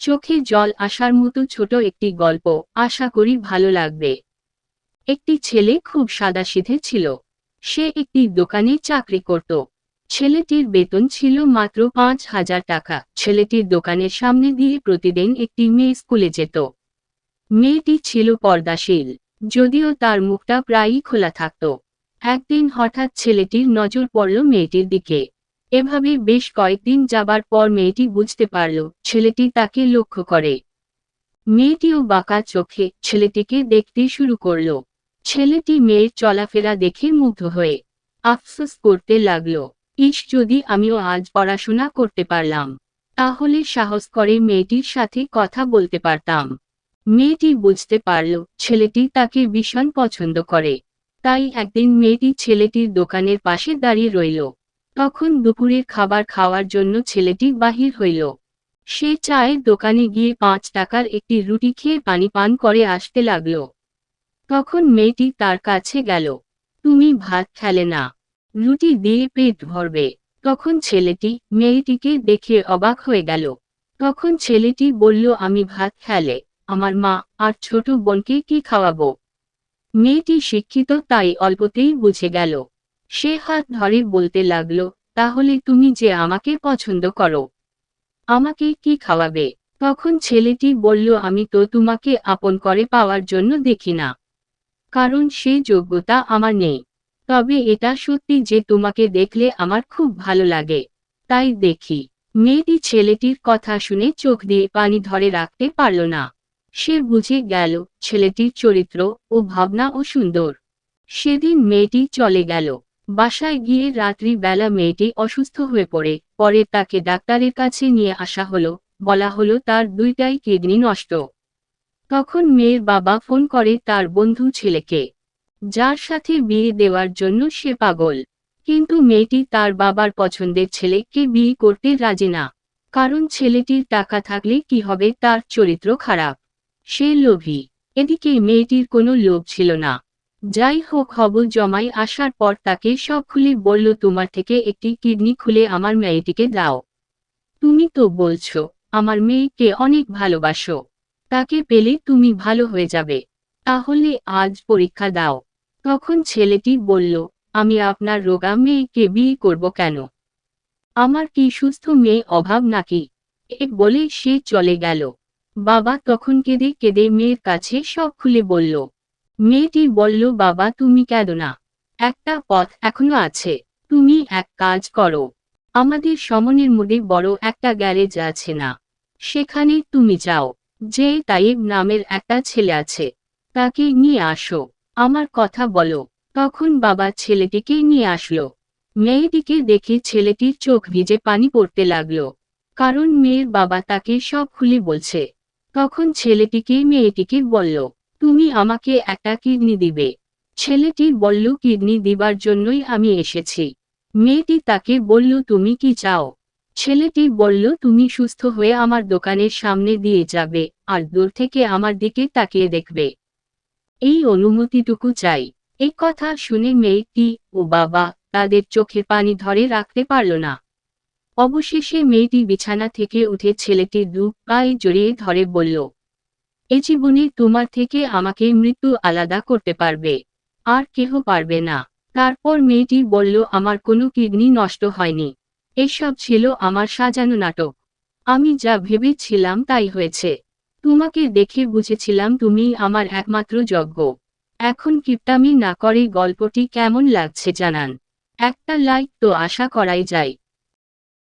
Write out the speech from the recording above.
চোখে জল আসার মতো ছোট একটি গল্প, আশা করি ভালো লাগবে। একটি ছেলে খুব সাদাসিধে ছিল। সে একটি দোকানে চাকরি করত। ছেলেটির বেতন ছিল মাত্র পাঁচ হাজার টাকা। ছেলেটির দোকানের সামনে দিয়ে প্রতিদিন একটি মেয়ে স্কুলে যেত। মেয়েটি ছিল পর্দাশীল, যদিও তার মুখটা প্রায়ই খোলা থাকত। একদিন হঠাৎ ছেলেটির নজর পড়ল মেয়েটির দিকে। এভাবে বেশ কয়েকদিন যাবার পর মেয়েটি বুঝতে পারল, ছেলেটি তাকে লক্ষ্য করে। মেয়েটিও বাঁকা চোখে ছেলেটিকে দেখতে শুরু করল। ছেলেটি মেয়ের চলাফেরা দেখে মুগ্ধ হয়ে আফসোস করতে লাগল, ইস, যদি আমিও আজ পড়াশোনা করতে পারলাম, তাহলে সাহস করে মেয়েটির সাথে কথা বলতে পারতাম মেয়েটি বুঝতে পারল, ছেলেটি তাকে ভীষণ পছন্দ করে। তাই একদিন মেয়েটি ছেলেটির দোকানের পাশে দাঁড়িয়ে রইল। তখন দুপুরের খাবার খাওয়ার জন্য ছেলেটি বাহির হইল। সে চায়ের দোকানে গিয়ে পাঁচ টাকার একটি রুটি খেয়ে পানি পান করে আসতে লাগল। তখন মেয়েটি তার কাছে গেল, তুমি ভাত খেলে না, রুটি দিয়ে পেট ভরবে। তখন ছেলেটি মেয়েটিকে দেখে অবাক হয়ে গেল। তখন ছেলেটি বলল, আমি ভাত খেলে, আমার মা আর ছোট বোনকে কি খাওয়াবো? মেয়েটি শিক্ষিত তাই অল্পতেই বুঝে গেল। সে হাত ধরে বলতে লাগল, তাহলে তুমি যে আমাকে পছন্দ করো, আমাকে কি খাওয়াবে? তখন ছেলেটি বলল, আমি তো তোমাকে আপন করে পাওয়ার জন্য দেখি না, কারণ সে যোগ্যতা আমার নেই। তবে এটা সত্যি যে তোমাকে দেখলে আমার খুব ভালো লাগে, তাই দেখি। মেয়েটি ছেলেটির কথা শুনে চোখ দিয়ে পানি ধরে রাখতে পারল না। সে বুঝে গেল, ছেলেটির চরিত্র ও ভাবনা ও সুন্দর। সেদিন মেয়েটি চলে গেল। বাসায় গিয়ে রাত্রি বেলা মেয়েটি অসুস্থ হয়ে পড়ে। পরে তাকে ডাক্তারের কাছে নিয়ে আসা হলো। বলা হলো তার দুইটাই কিডনি নষ্ট। তখন মেয়ের বাবা ফোন করে তার বন্ধু ছেলেকে। যার সাথে বিয়ে দেওয়ার জন্য সে পাগল। কিন্তু মেয়েটি তার বাবার পছন্দের ছেলেকে বিয়ে করতে রাজি না। কারণ ছেলেটির টাকা থাকলে কি হবে তার চরিত্র খারাপ। সে লোভী। এদিকে মেয়েটির কোনো লোভ ছিল না। যাই হোক খবর জমাই আসার পর তাকে সব খুলে বলল, তোমার থেকে একটি কিডনি খুলে আমার মেয়েটিকে দাও। তুমি তো বলছো, আমার মেয়েকে অনেক ভালোবাসো। তাকে পেলে তুমি ভালো হয়ে যাবে। তাহলে আজ পরীক্ষা দাও। তখন ছেলেটি বলল, আমি আপনার রোগা মেয়েকে বিয়ে করব কেন? আমার কি সুস্থ মেয়ে অভাব নাকি? এ বলে সে চলে গেল। বাবা তখন কেঁদে কেঁদে মেয়ের কাছে সব খুলে বলল মেয়েটি বলল, বাবা, তুমি কেঁদো না? একটা পথ এখনও আছে। তুমি এক কাজ করো। আমাদের সমনের মধ্যে বড় একটা গ্যারেজ আছে না। সেখানে তুমি যাও। যে তাইব নামের একটা ছেলে আছে, তাকে নিয়ে আসো। আমার কথা বলো। তখন বাবা ছেলেটিকে নিয়ে আসলো। মেয়েটিকে দেখে ছেলেটির চোখ ভিজে পানি পড়তে লাগল। কারণ মেয়ের বাবা তাকে সব খুলে বলছে। তখন ছেলেটিকে, মেয়েটিকে বলল তুমি আমাকে একটা কিডনি দিবে। ছেলেটি বলল, কিডনি দিবার জন্যই আমি এসেছি। মেয়েটি তাকে বলল, তুমি কি চাও? ছেলেটি বলল, তুমি সুস্থ হয়ে আমার দোকানের সামনে দিয়ে যাবে আর দূর থেকে আমার দিকে তাকিয়ে দেখবে। এই অনুমতিটুকু চাই। এই কথা শুনে মেয়েটি ও বাবা তাদের চোখের পানি ধরে রাখতে পারল না। অবশেষে মেয়েটি বিছানা থেকে উঠে ছেলেটির দু পায়ে জড়িয়ে ধরে বলল এ জীবনে তোমার থেকে আমাকে মৃত্যু আলাদা করতে পারবে। আর কেহ পারবে না। তারপর মেয়েটি বলল, আমার কোনো কিডনি নষ্ট হয়নি। এসব ছিল আমার সাজানো নাটক। আমি যা ভেবেছিলাম তাই হয়েছে। তোমাকে দেখে বুঝেছিলাম তুমি আমার একমাত্র যজ্ঞ এখন কিপটামি না করে গল্পটি কেমন লাগছে জানান। একটা লাইক তো আশা করাই যায়।